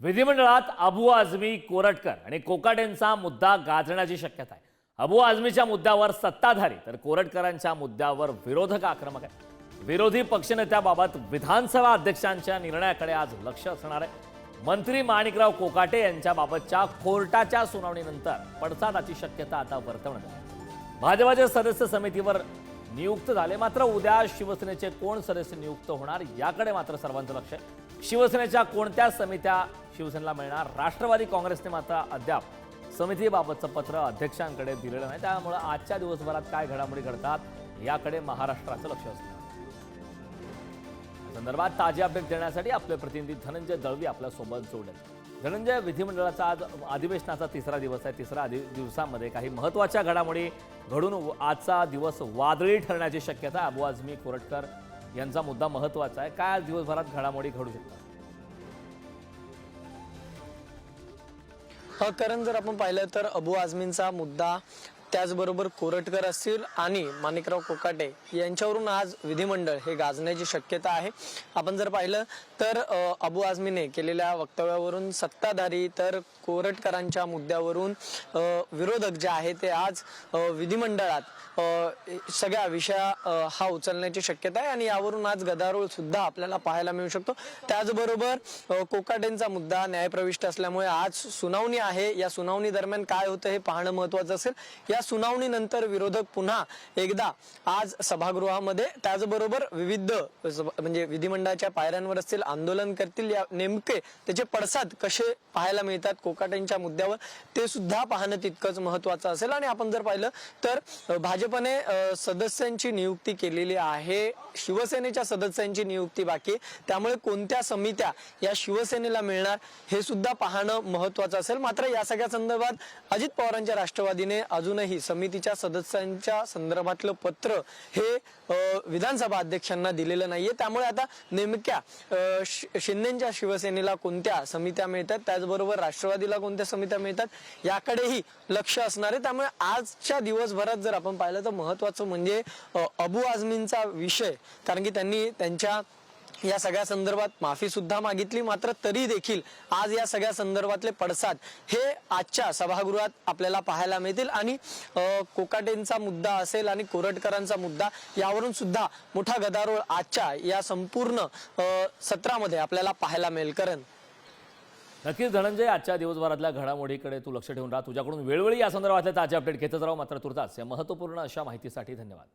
विधिमंडळात अबू आझमी कोरटकर आणि कोकाटेंचा मुद्दा गाजण्याची शक्यता आहे. अबू आझमीच्या मुद्द्यावर सत्ताधारी तर कोरटकरांच्या मुद्द्यावर विरोधक आक्रमक आहे विरोधी पक्षनेत्याबाबत विधानसभा अध्यक्षांच्या निर्णयाकडे आज लक्ष असणार आहे. मंत्री माणिकराव कोकाटे यांच्याबाबतच्या कोर्टाच्या सुनावणीनंतर पडसादाची शक्यता आता वर्तवण्यात आली. भाजपाचे सदस्य समितीवर नियुक्त झाले मात्र उद्या शिवसेनेचे कोण सदस्य नियुक्त होणार याकडे मात्र सर्वांचं लक्ष आहे. शिवसेनेच्या कोणत्या समित्या शिवसेनेला मिळणार? राष्ट्रवादी काँग्रेसने मात्र अद्याप समितीबाबतचं पत्र अध्यक्षांकडे दिलेलं नाही. त्यामुळे आजच्या दिवसभरात काय घडामोडी घडतात याकडे महाराष्ट्राचं लक्ष असणार संदर्भात ताजे अपडेट देण्यासाठी आपले प्रतिनिधी धनंजय दळवी आपल्यासोबत जोडले. धनंजय विधिमंडळाचा आज अधिवेशनाचा तिसरा दिवस आहे. तिसऱ्या अधि दिवसामध्ये काही महत्त्वाच्या घडामोडी घडून आजचा दिवस वादळी ठरण्याची शक्यता अबू आझमी कोरटकर यांचा मुद्दा महत्त्वाचा आहे. काय आज दिवसभरात घडामोडी घडू शकतात. कारण करण जर आपण पाहिलं तर अबू आझमींचा मुद्दा त्याचबरोबर कोरटकर असतील आणि माणिकराव कोकाटे यांच्यावरून आज विधिमंडळ हे गाजण्याची शक्यता आहे. आपण जर पाहिलं तर अबू आझमीने केलेल्या वक्तव्यावरून सत्ताधारी तर कोरटकरांच्या मुद्द्यावरून विरोधक जे आहे ते आज विधिमंडळात सगळ्या विषया हा उचलण्याची शक्यता आहे आणि यावरून आज गदारोळ सुद्धा आपल्याला पाहायला मिळू शकतो. त्याचबरोबर कोकाटेंचा मुद्दा न्यायप्रविष्ट असल्यामुळे आज सुनावणी आहे. या सुनावणी दरम्यान काय होतं हे पाहणं महत्वाचं असेल. या सुनावणीनंतर विरोधक पुन्हा एकदा आज सभागृहामध्ये त्याचबरोबर विविध म्हणजे विधिमंडळाच्या पायऱ्यांवर असतील आंदोलन करतील या नेमके त्याचे पडसाद कसे पाहायला मिळतात कोकाटेंच्या मुद्द्यावर ते सुद्धा पाहणं तितकंच महत्वाचं असेल. आणि आपण जर पाहिलं तर भाजपने सदस्यांची नियुक्ती केलेली आहे शिवसेनेच्या सदस्यांची नियुक्ती बाकी त्यामुळे कोणत्या समित्या या शिवसेनेला मिळणार हे सुद्धा पाहणं महत्वाचं असेल. मात्र या सगळ्या संदर्भात अजित पवारांच्या राष्ट्रवादीने अजूनही समितीच्या सदस्यांच्या संदर्भातलं पत्र हे विधानसभा अध्यक्षांना दिलेलं नाहीये. त्यामुळे आता नेमक्या शि- शिंदेच्या शिवसेनेला कोणत्या समित्या मिळतात? त्याचबरोबर राष्ट्रवादीला कोणत्या समित्या मिळतात? याकडेही लक्ष असणार आहे. त्यामुळे आजच्या दिवसभरात जर आपण पाहिलं तर महत्वाचं म्हणजे अबू आझमींचा विषय. कारण की त्यांनी त्यांच्या या सगळ्या संदर्भात माफी सुद्धा मागितली मात्र तरी देखील आज या सगळ्या संदर्भातले पडसाद हे आजच्या सभागृहात आपल्याला पाहायला मिळतील. आणि कोकाटेंचा मुद्दा असेल आणि कोरटकरांचा मुद्दा यावरून सुद्धा मोठा गदारोळ आजच्या या संपूर्ण सत्रामध्ये आपल्याला पाहायला मिळेल. करण. नक्कीच धनंजय आजच्या दिवसभरातल्या घडामोडीकडे तू लक्ष ठेवून राहा. तुझ्याकडून वेळोवेळी या संदर्भातल्या ताजे अपडेट घेतच राहू. मात्र तुर्तास या महत्त्वपूर्ण अशा माहितीसाठी धन्यवाद.